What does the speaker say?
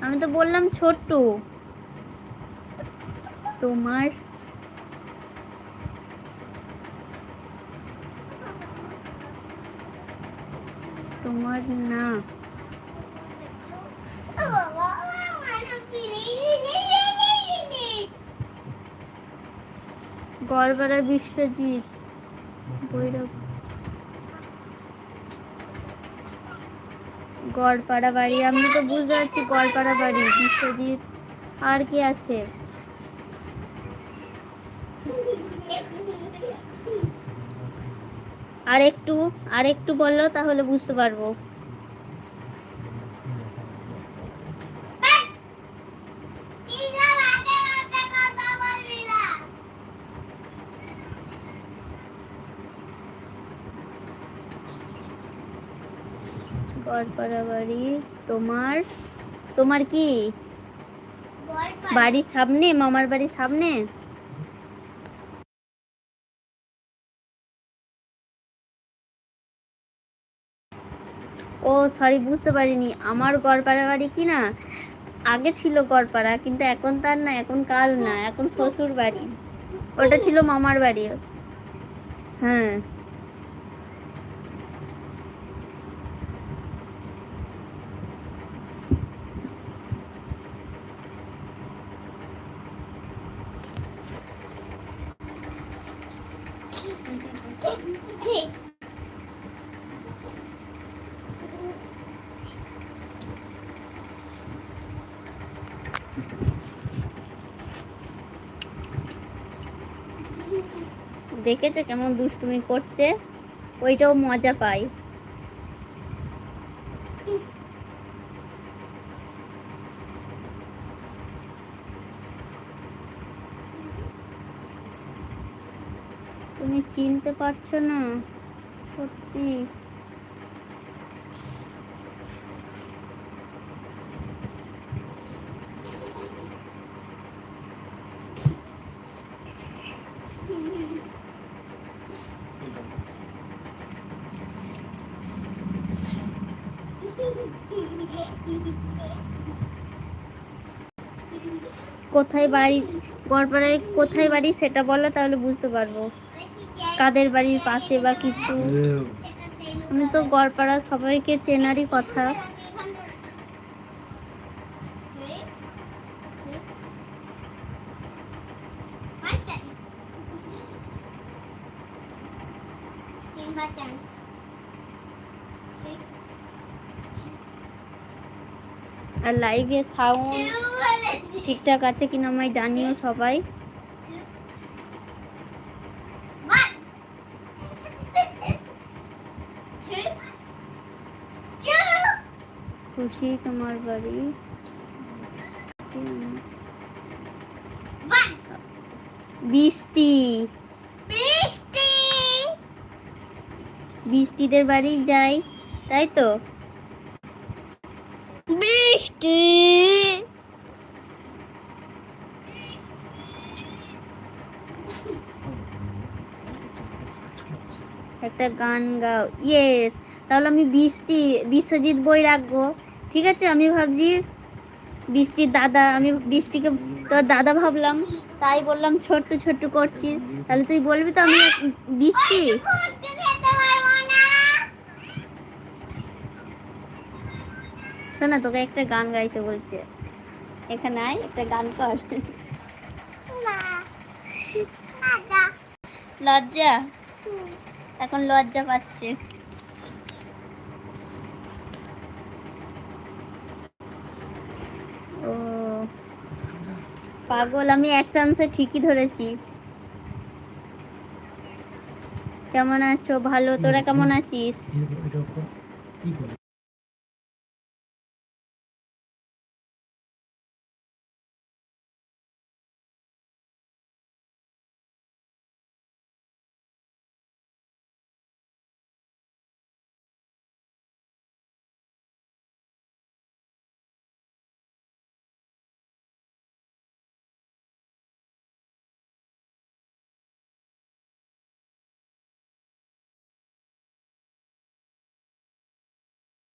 আমি তো বললাম ছোট্ট। তোমার? তোমার না। গড়বেড়া বিশ্বজিৎ ভৈরব। গড়পাড়া বাড়ি। আমি তো বুঝতে পারছি গড়পাড়া বাড়ি, বিশ্বজিৎ। আর কি আছে? আর একটু আর একটু বলল তাহলে বুঝতে পারব। বাড়ি তোমার? তোমার কি? বাড়ির সামনে, মামার বাড়ির সামনে? ও সরি বুঝতে পারিনি। আমার গড়পাড়া বাড়ি কি না? আগে ছিল গড়পাড়া কিন্তু এখন তার না, এখন কাল না, এখন শ্বশুর বাড়ি ওটা ছিল মামার বাড়ি। হ্যাঁ। দেখেছ কেমন দুষ্টুমি করছে? ওইটাও মজা পায়। তুমি চিনতে পারছ না? সত্যি। কোথায় বাড়ি? গড়পাড়ায় কোথায় বাড়ি সেটা বলো, তাহলে বুঝতে পারব। কাদের বাড়ির পাশে বা কিছু। আমি তো গড়পাড়া সবাইকে চেনারই কথা। আর লাইভে সাউন্ড ঠিকঠাক আছে কিনা আমায় জানিও সবাই। খুশি তোমার বাড়ি? বৃষ্টি। বৃষ্টিদের বাড়ি যাই তাই তো? বৃষ্টি। একটা গান গাও। ইয়েস তাহলে আমি বৃষ্টি বিশ্বজিৎ বই রাখব। ঠিক আছে? আমি ভাবছি বৃষ্টির দাদা আমি বৃষ্টিকে তোর দাদা ভাবলাম তাই বললাম ছোট্ট ছোট্ট করছি। তাহলে তুই বলবি তো আমি বৃষ্টি? শোনা তোকে একটা গান গাইতে বলছে। এখানে আয় একটা গান কর। লজ্জা? এখন লজ্জা পাচ্ছে। ও, পাগল, আমি এক চান্সে ঠিকই ধরেছি। কেমন আছো? ভালো? তোরা কেমন আছিস?